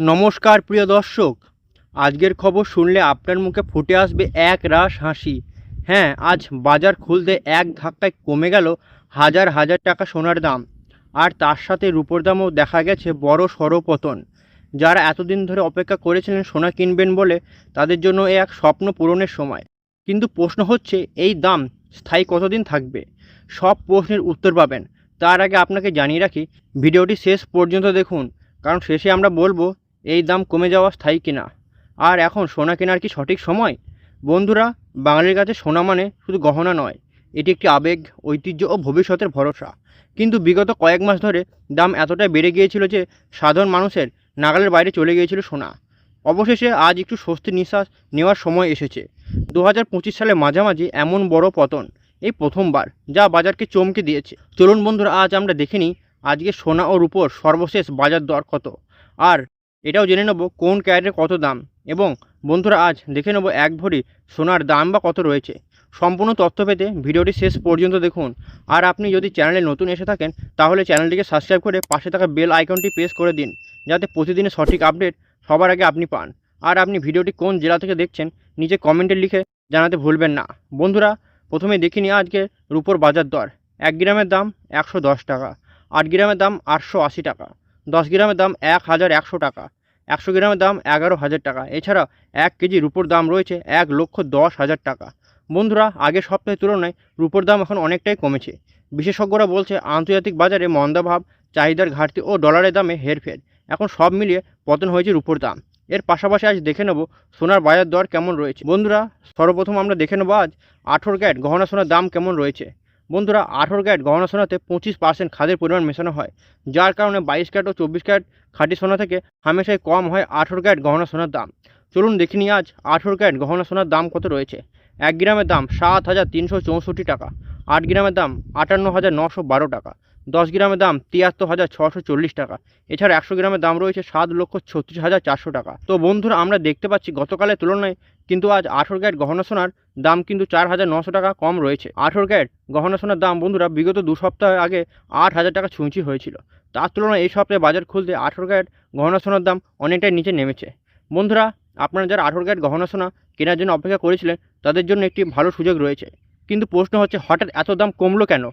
নমস্কার প্রিয় দর্শক। আজকের খবর শুনলে আপনার মুখে ফুটে আসবে এক রাস হাসি। হ্যাঁ আজ বাজার খুলতে এক ধাক্কায় কমে গেল হাজার হাজার টাকা সোনার দাম। আর তার সাথে রূপোর দামও দেখা গেছে বড় সড় পতন। যারা এতদিন ধরে অপেক্ষা করেছিলেন সোনা কিনবেন বলে, তাদের জন্য এ এক স্বপ্ন পূরণের সময়। কিন্তু প্রশ্ন হচ্ছে, এই দাম স্থায়ী কতদিন থাকবে? সব প্রশ্নের উত্তর পাবেন। তার আগে আপনাকে জানিয়ে রাখি, ভিডিওটি শেষ পর্যন্ত দেখুন। কারণ শেষে আমরা বলব এই দাম কমে যাওয়া স্থায়ী কিনা? আর এখন সোনা কেনার কি সঠিক সময়? বন্ধুরা, বাঙালির কাছে সোনা মানে শুধু গহনা নয়, এটি একটি আবেগ, ঐতিহ্য ও ভবিষ্যতের ভরসা। কিন্তু বিগত কয়েক মাস ধরে দাম এতটাই বেড়ে গিয়েছিল যে সাধারণ মানুষের নাগালের বাইরে চলে গিয়েছিল সোনা। অবশেষে আজ একটু স্বস্তি নিঃশ্বাস নেওয়ার সময় এসেছে। দু হাজার সালের মাঝামাঝি এমন বড় পতন, এই প্রথমবার, যা বাজারকে চমকে দিয়েছে। চলুন বন্ধুরা, আজ আমরা দেখে নিই আজকে সোনা ও রূপোর সর্বশেষ বাজার দর কত। আর এটাও জেনে নেব কোন ক্যারেটের কত দাম। এবং বন্ধুরা, আজ দেখে নেব এক ভরি সোনার দাম বা কত রয়েছে। সম্পূর্ণ তথ্য পেতে ভিডিওটি শেষ পর্যন্ত দেখুন। আর আপনি যদি চ্যানেলে নতুন এসে থাকেন, তাহলে চ্যানেলটিকে সাবস্ক্রাইব করে পাশে থাকা বেল আইকনটি প্রেস করে দিন, যাতে প্রতিদিনের সঠিক আপডেট সবার আগে আপনি পান। আর আপনি ভিডিওটি কোন জেলা থেকে দেখছেন, নিজে কমেন্টে লিখে জানাতে ভুলবেন না। বন্ধুরা প্রথমে দেখিনি আজকে রূপোর বাজার দর। এক গ্রামের দাম একশো দশ টাকা, আট গ্রামের দাম আটশো আশি টাকা। দশ গ্রামের দাম এক হাজার একশো টাকা, একশো গ্রামের দাম এগারো হাজার টাকা। এছাড়া এক কেজি রুপোর দাম রয়েছে এক লক্ষ দশ হাজার টাকা। বন্ধুরা, আগের সপ্তাহের তুলনায় রুপোর দাম এখন অনেকটাই কমেছে। বিশেষজ্ঞরা বলছে, আন্তর্জাতিক বাজারে মন্দাভাব চাহিদার ঘাটতি ও ডলারের দামে হেরফের। এখন সব মিলিয়ে পতন হয়েছে রুপোর দাম। এর পাশাপাশি আজ দেখে নেব সোনার বাজার দর কেমন রয়েছে। বন্ধুরা, সর্বপ্রথম আমরা দেখে নেব আজ আঠেরো ক্যারেট, গহনা সোনার দাম কেমন রয়েছে? বন্ধুরা আঠেরো ক্যারেট গহনা সোনাতে পঁচিশ পার্সেন্ট খাদের পরিমাণ মেশানো হয়, যার কারণে বাইশ ক্যারেট ও চব্বিশ ক্যারেট খাঁটি সোনা থেকে হামেশাই কম হয় আঠেরো ক্যারেট গহনা সোনার দাম। চলুন দেখে নিই আজ আঠেরো ক্যারেট গহনা সোনার দাম কত রয়েছে। এক গ্রামের দাম সাত হাজার তিনশো চৌষট্টি টাকা, আট গ্রামের দাম আটান্ন হাজার নশো বারো টাকা, দশ গ্রামের দাম তিয়াত্তর হাজার ছশো চল্লিশ টাকা, এছাড়া একশো গ্রামের দাম রয়েছে সাত লক্ষ ছত্রিশ হাজার চারশো টাকা। তো বন্ধুরা আমরা দেখতে পাচ্ছি গতকালের তুলনায় কিন্তু আজ আঠেরো ক্যারেট গহনা সোনার দাম কিন্তু চার হাজার নশো টাকা কম রয়েছে। আঠেরো ক্যারেট গহনা সোনার দাম বন্ধুরা বিগত দু সপ্তাহ আগে আট হাজার টাকা ছুঁচি হয়েছিল। তার তুলনায় এই সপ্তাহে বাজার খুলতে আঠেরো ক্যারেট গহনা সোনার দাম অনেকটাই নিচে নেমেছে। বন্ধুরা, আপনারা যারা আঠেরো ক্যারেট গহনা সোনা কেনার জন্য অপেক্ষা করেছিলেন, তাদের জন্য একটি ভালো সুযোগ রয়েছে। কিন্তু প্রশ্ন হচ্ছে, হঠাৎ এত দাম কমলো কেন?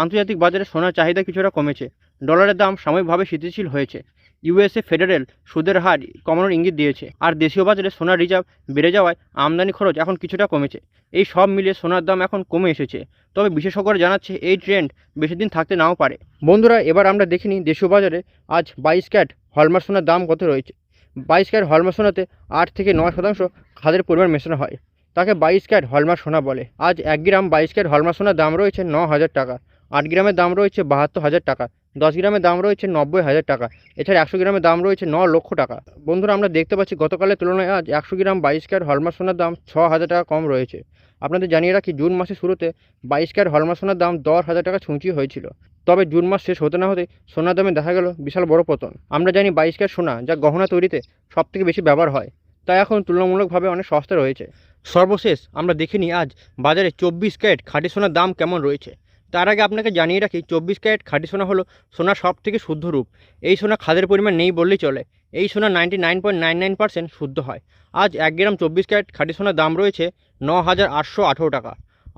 আন্তর্জাতিক বাজারে সোনার চাহিদা কিছুটা কমেছে। ডলারের দাম সাময়িকভাবে স্থিতিশীল হয়েছে। ইউএসএ ফেডারেল সুদের হার কমানোর ইঙ্গিত দিয়েছে। আর দেশীয় বাজারে সোনার রিজার্ভ বেড়ে যাওয়ায় আমদানি খরচ এখন কিছুটা কমেছে। এই সব মিলিয়ে সোনার দাম এখন কমে এসেছে। তবে বিশেষজ্ঞরা জানাচ্ছে এই ট্রেন্ড বেশি দিন থাকতে নাও পারে। বন্ধুরা, এবার আমরা দেখিনি দেশীয় বাজারে আজ বাইশ ক্যাট হলমার সোনার দাম কত রয়েছে। বাইশ ক্যাট হলমার সোনাতে আট থেকে নয় শতাংশ খাদের পরিমাণ মেশানো হয়। তাকে বাইশ ক্যাট হলমার সোনা বলে। আজ এক গ্রাম বাইশ ক্যাট হলমার সোনার দাম রয়েছে ন হাজার টাকা। আট গ্রামের দাম রয়েছে বাহাত্তর হাজার টাকা। দশ গ্রামের দাম রয়েছে নব্বই হাজার টাকা। এছাড়া একশো গ্রামের দাম রয়েছে ন লক্ষ টাকা। বন্ধুরা, আমরা দেখতে পাচ্ছি গতকালের তুলনায় আজ একশো গ্রাম বাইশ ক্যারেট হলমার্ক সোনার দাম ছ হাজার টাকা কম রয়েছে। আপনাদের জানিয়ে রাখি, জুন মাসের শুরুতে বাইশ ক্যারেট হলমার সোনার দাম দশ হাজার টাকা ছুঁচি হয়েছিল। তবে জুন মাস শেষ হতে না হতে সোনার দামে দেখা গেল বিশাল বড় পতন। আমরা জানি বাইশ ক্যারেট সোনা যা গহনা তৈরিতে সবথেকে বেশি ব্যবহার হয়। তাই এখন তুলনামূলকভাবে অনেক সস্তা রয়েছে। সর্বশেষ আমরা দেখিনি আজ বাজারে চব্বিশ ক্যারেট খাঁটি সোনার দাম কেমন রয়েছে। তার আগে আপনাকে জানিয়ে রাখি, চব্বিশ ক্যারেট খাঁটি সোনা হলো সোনার সব থেকে শুদ্ধ রূপ। এই সোনা খাদের পরিমাণ নেই বললেই চলে। এই সোনা ninety nine point nine nine percent শুদ্ধ হয়। আজ এক গ্রাম চব্বিশ ক্যারেট খাঁটি সোনার দাম রয়েছে ন হাজার আটশো আঠেরো টাকা।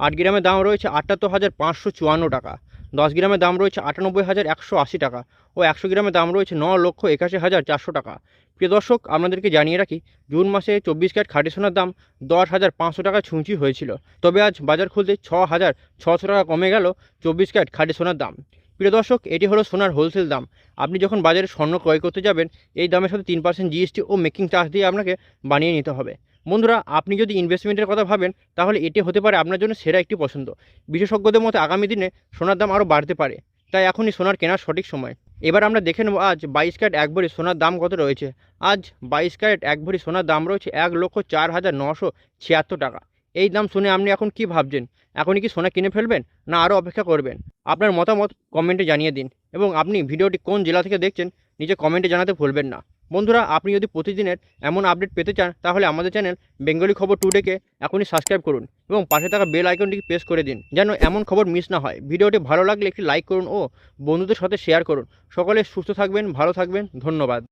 আট গ্রামের দাম রয়েছে আটাত্তর হাজার পাঁচশো চুয়ান্ন টাকা। দশ গ্রামের দাম রয়েছে আটানব্বই হাজার একশো আশি টাকা ও একশো গ্রামের দাম রয়েছে ন লক্ষ একাশি হাজার চারশো টাকা। প্রিয় দর্শক, আপনাদেরকে জানিয়ে রাখি, জুন মাসে চব্বিশ ক্যারেট খাঁটি সোনার দাম দশ হাজার পাঁচশো টাকা ছুঁচি হয়েছিল। তবে আজ বাজার খুলতে ছ হাজার ছশো টাকা কমে গেল চব্বিশ ক্যারেট খাঁটি সোনার দাম। প্রিয় দর্শক, এটি হলো সোনার হোলসেল দাম। আপনি যখন বাজারে স্বর্ণ ক্রয় করতে যাবেন, এই দামের সাথে তিন পার্সেন্ট জিএসটি ও মেকিং চার্জ দিয়ে আপনাকে বানিয়ে নিতে হবে। বন্ধুরা, আপনি যদি ইনভেস্টমেন্টের কথা ভাবেন, তাহলে এটি হতে পারে আপনার জন্য সেরা একটি পছন্দ। বিশেষজ্ঞদের মতো আগামী দিনে সোনার দাম আরও বাড়তে পারে। তাই এখনই সোনার কেনার সঠিক সময়। এবার আমরা দেখে নেব, আজ বাইশ ক্যারেট এক ভরি সোনার দাম কত রয়েছে? আজ বাইশ ক্যারেট এক ভরি সোনার দাম রয়েছে এক লক্ষ চার হাজার নশো ছিয়াত্তর টাকা। এই দাম শুনে আপনি এখন কি ভাবছেন? এখনই কি সোনা কিনে ফেলবেন, না আরও অপেক্ষা করবেন? আপনার মতামত কমেন্টে জানিয়ে দিন। এবং আপনি ভিডিওটি কোন জেলা থেকে দেখছেন নিজে কমেন্টে জানাতে ভুলবেন না। বন্ধুরা, আপনি যদি প্রতিদিনের এমন আপডেট পেতে চান, তাহলে আমাদের চ্যানেল বেঙ্গলি খবর টুডেকে এখনই সাবস্ক্রাইব করুন এবং পাশে থাকা বেল আইকনটিকে প্রেস করে দিন, যেন এমন খবর মিস না হয়। ভিডিওটি ভালো লাগলে একটি লাইক করুন ও বন্ধুদের সাথে শেয়ার করুন। সকলে সুস্থ থাকবেন, ভালো থাকবেন, ধন্যবাদ।